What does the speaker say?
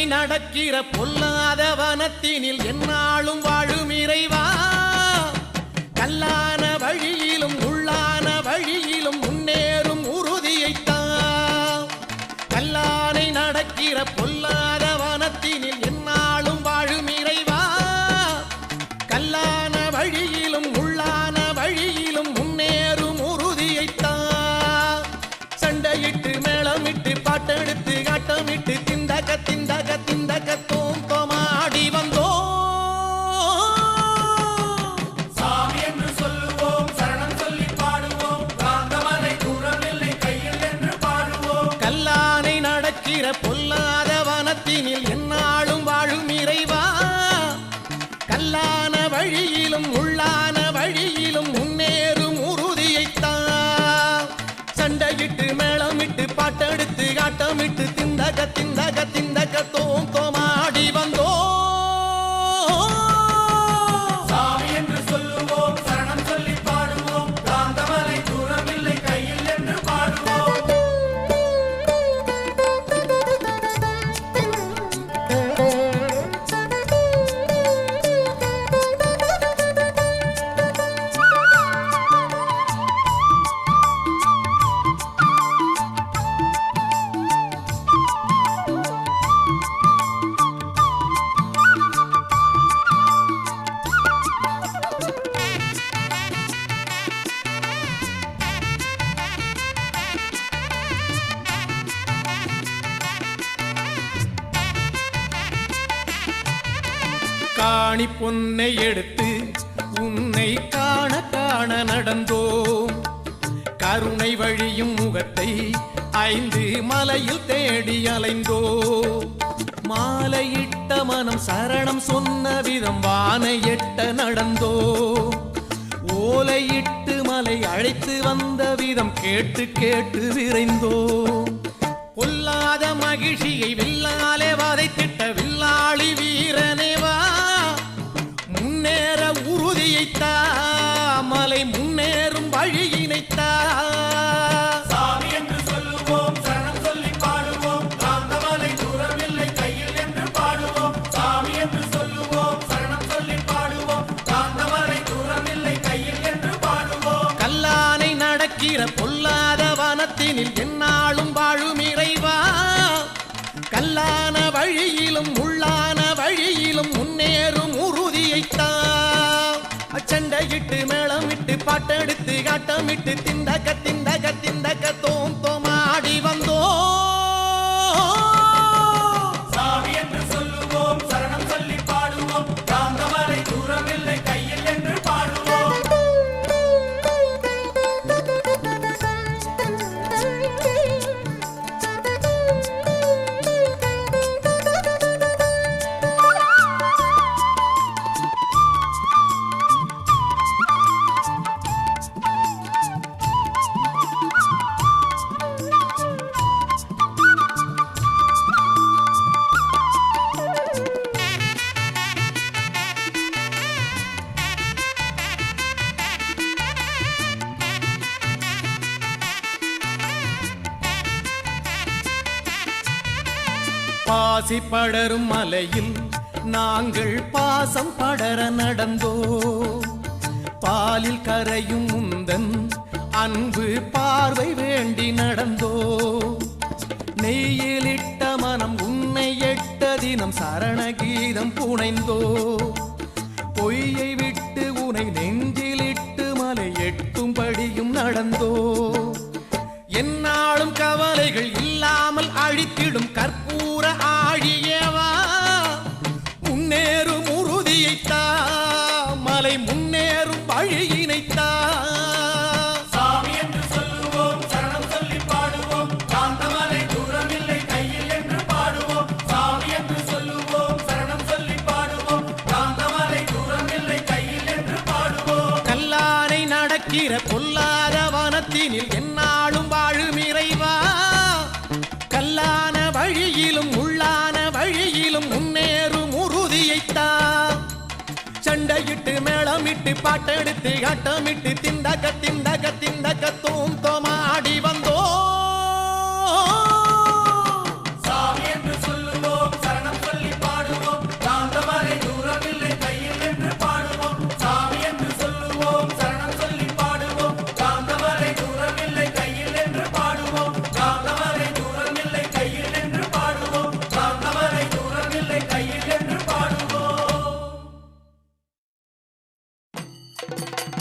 கல்லானை நடக்கிற பொல்லாத வனத்தினில் என்னாலும் வாழும் இறைவா. கல்லான வழியிலும் உள்ளான வழியிலும் முன்னேறும் உறுதியைத்தான். கல்லானை நடக்கிற பொல்லாத திந்தக திந்தக திந்தக தோம் தோமாடி வந்தோம். சாமி என்று சொல்லுவோம் சரணம் சொல்லி பாடுவோம். காந்தமலை தூரமில்லை கையில் என்று பாடுவோம். கல்லானை நடக்கிற பொல்லாத வனத்தினில் எந்நாளும் வாழும் இறைவா. கல்லான வழியிலும் உள்ளான வழியிலும் முன்னேறும் உறுதியைத்தான் சண்டையிட்டு மேளமிட்டு பாட்டெடுத்து காட்டமிட்டு திந்தக திந்தக திந்தக தோம் காணி பொன்னை எடுத்து உன்னை காண காண நடந்தோம். கருணை வழியும் முகத்தை ஐந்து மலையில் தேடி அலைந்தோ மாலையிட்ட மனம் சரணம் சொன்ன விதம் வானை எட்ட நடந்தோ ஓலையிட்டு மலை அழைத்து வந்த விதம் கேட்டு கேட்டு விரைந்தோ பொல்லாத மகிழ்ச்சியை வில்லாலே வதைத்திட்ட வில்லாளி வீரனே முன்னேற உறுதியைத்தான் அச்சண்டையிட்டு மேளமிட்டு பாட்டெடுத்து காட்டமிட்டு திண்டக திண்டக திண்டக தோம் தோம் பாசி படரும் மலையில் நாங்கள் பாசம் படர நடந்தோ. பாலில் கரையும் முந்தன் அன்பு பார்வை வேண்டி நடந்தோ. நெய்யிலிட்ட மனம் உன்னை எட்ட தினம் சரணகீதம் புனைந்தோ. பொய்யை விட்டு உனை நெஞ்சிலிட்டு மலை எட்டும்படியும் நடந்தோ. என்னாலும் கவலைகள் இல்லாமல் அழித்திடும் கற்ப வழியினைத்தா சாமி என்று சொல்லுவோம் சரணம் சொல்லி பாடுவோம். காந்தமலை தூரமில்லை கையில் என்று பாடுவோம். சாமி என்று சொல்லுவோம் சரணம் சொல்லி பாடுவோம். காந்தமலை தூரமில்லை கையில் என்று பாடுவோம். கல்லானை நடக்கிற பாட்டெடுத்து ஆட்டமிட்டு திண்டக திண்டக திண்டக தூம் தோமாடி கையில் என்று பாடுவோம்